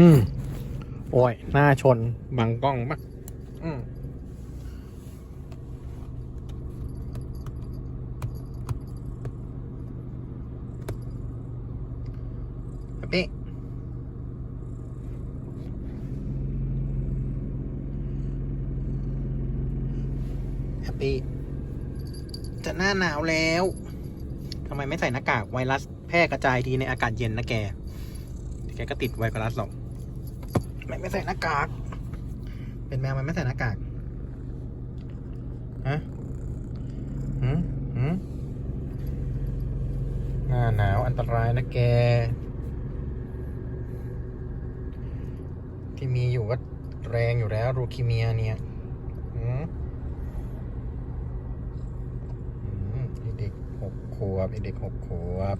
อืม โอ้ย หน้าชน บังกล้องปะอืมแบบนี้แฮปปี้ จะหน้าหนาวแล้ว ทำไมไม่ใส่หน้ากากไวรัสแพร่กระจายทีในอากาศเย็นนะแก แกก็ติดไวรัสหรอก ทำไมไม่ใส่หน้ากาก เป็นแมวมันไม่ใส่หน้ากาก ฮะหืมหืมหน้าหนาวอันตรายนะแก ที่มีอยู่ก็แรงอยู่แล้วรูคิเมียเนี่ยหืมอืมเด็กหกขวบเด็กหกขวบ